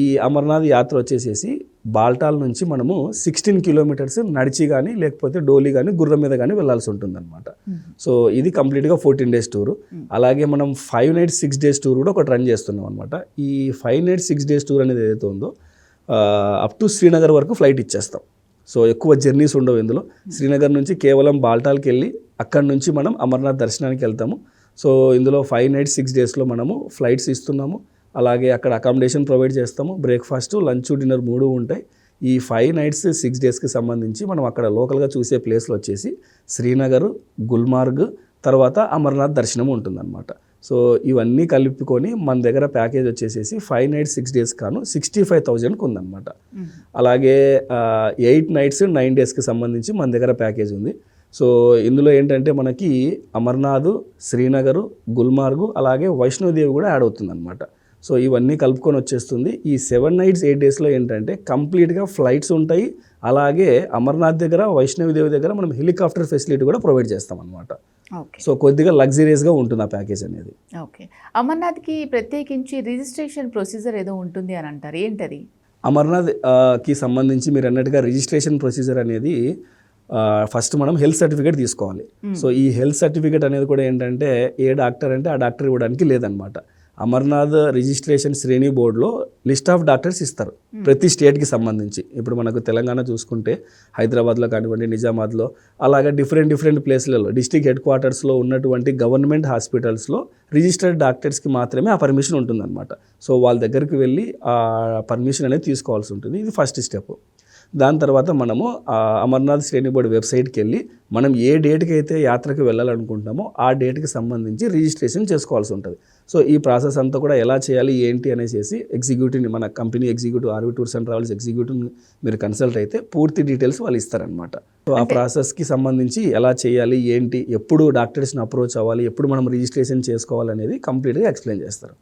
ఈ అమర్నాథ్ యాత్ర వచ్చేసేసి బాల్టాల్ నుంచి మనము సిక్స్టీన్ కిలోమీటర్స్ నడిచి కానీ లేకపోతే డోలీ కానీ గుర్రం మీద కానీ వెళ్ళాల్సి ఉంటుందన్నమాట. సో ఇది కంప్లీట్గా ఫోర్టీన్ డేస్ టూర్. అలాగే మనం five nights six days tour కూడా ఒకటి రన్ చేస్తున్నాం అనమాట ఈ five nights six days tour అనేది ఏదైతే ఉందో అప్ టు శ్రీనగర్ వరకు ఫ్లైట్ ఇచ్చేస్తాం. సో ఎక్కువ జర్నీస్ ఉండవు ఇందులో. శ్రీనగర్ నుంచి కేవలం బాల్టాల్కి వెళ్ళి అక్కడి నుంచి మనం అమర్నాథ్ దర్శనానికి వెళ్తాము. సో ఇందులో ఫైవ్ నైట్స్ సిక్స్ డేస్లో మనము ఫ్లైట్స్ ఇస్తున్నాము. అలాగే అక్కడ అకామిడేషన్ ప్రొవైడ్ చేస్తాము. బ్రేక్ఫాస్ట్ లంచ్ డిన్నర్ మూడు ఉంటాయి. ఈ ఫైవ్ నైట్స్ సిక్స్ డేస్కి సంబంధించి మనం అక్కడ లోకల్గా చూసే ప్లేస్లు వచ్చేసి శ్రీనగర్ గుల్మార్గ్ తర్వాత అమర్నాథ్ దర్శనం ఉంటుందన్నమాట. సో ఇవన్నీ కలుపుకొని మన దగ్గర ప్యాకేజ్ వచ్చేసేసి ఫైవ్ నైట్స్ సిక్స్ డేస్ కాను సిక్స్టీ ఫైవ్ థౌజండ్కి ఉందన్నమాట. అలాగే ఎయిట్ నైట్స్ నైన్ డేస్కి సంబంధించి మన దగ్గర ప్యాకేజ్ ఉంది. సో ఇందులో ఏంటంటే మనకి అమర్నాథ్ శ్రీనగర్ గుల్మార్గు అలాగే వైష్ణోదేవి కూడా యాడ్ అవుతుంది అనమాట సో ఇవన్నీ కలుపుకొని వచ్చేస్తుంది. ఈ సెవెన్ నైట్స్ ఎయిట్ డేస్లో ఏంటంటే కంప్లీట్గా ఫ్లైట్స్ ఉంటాయి. అలాగే అమర్నాథ్ దగ్గర వైష్ణవి దేవి దగ్గర మనం హెలికాప్టర్ ఫెసిలిటీ కూడా ప్రొవైడ్ చేస్తాం అనమాట సో కొద్దిగా లగ్జరీస్గా ఉంటుంది ఆ ప్యాకేజ్ అనేది. ఓకే. అమర్నాథ్కి ప్రత్యేకించి రిజిస్ట్రేషన్ ప్రొసీజర్ ఏదో ఉంటుంది అని అంటారు. ఏంటది? అమర్నాథ్ ఆ, కి సంబంధించి మీరు అన్నట్టుగా రిజిస్ట్రేషన్ ప్రొసీజర్ అనేది ఫస్ట్ మనం హెల్త్ సర్టిఫికేట్ తీసుకోవాలి. సో ఈ హెల్త్ సర్టిఫికేట్ అనేది కూడా ఏంటంటే ఏ డాక్టర్ అంటే ఆ డాక్టర్ ఇవ్వడానికి లేదనమాట అమర్నాథ్ రిజిస్ట్రేషన్ శ్రేణి బోర్డులో లిస్ట్ ఆఫ్ డాక్టర్స్ ఇస్తారు. ప్రతి స్టేట్కి సంబంధించి. ఇప్పుడు మనకు తెలంగాణ చూసుకుంటే హైదరాబాద్లో కానివ్వండి నిజామాబాద్లో అలాగే డిఫరెంట్ డిఫరెంట్ ప్లేస్లలో డిస్టిక్ హెడ్ క్వార్టర్స్లో ఉన్నటువంటి గవర్నమెంట్ హాస్పిటల్స్లో రిజిస్టర్డ్ డాక్టర్స్కి మాత్రమే ఆ పర్మిషన్ ఉంటుందన్నమాట. సో వాళ్ళ దగ్గరికి వెళ్ళి ఆ పర్మిషన్ అనేది తీసుకోవాల్సి ఉంటుంది. ఇది ఫస్ట్ స్టెప్. దాని తర్వాత మనము అమర్నాథ్ శ్రేణి బోర్డు వెబ్సైట్కి వెళ్ళి మనం ఏ డేట్కి అయితే యాత్రకు వెళ్ళాలనుకుంటామో ఆ డేట్కి సంబంధించి రిజిస్ట్రేషన్ చేసుకోవాల్సి ఉంటుంది. సో ఈ ప్రాసెస్ అంతా కూడా ఎలా చేయాలి ఏంటి అనేసి ఎగ్జిక్యూటివ్ని మన company executive RV tours and travels executive మీరు కన్సల్ట్ అయితే పూర్తి డీటెయిల్స్ వాళ్ళు ఇస్తారనమాట సో ఆ ప్రాసెస్కి సంబంధించి ఎలా చేయాలి ఏంటి ఎప్పుడు డాక్టర్స్ని అప్రోచ్ అవ్వాలి ఎప్పుడు మనం రిజిస్ట్రేషన్ చేసుకోవాలి అనేది కంప్లీట్గా ఎక్స్ప్లెయిన్ చేస్తారు.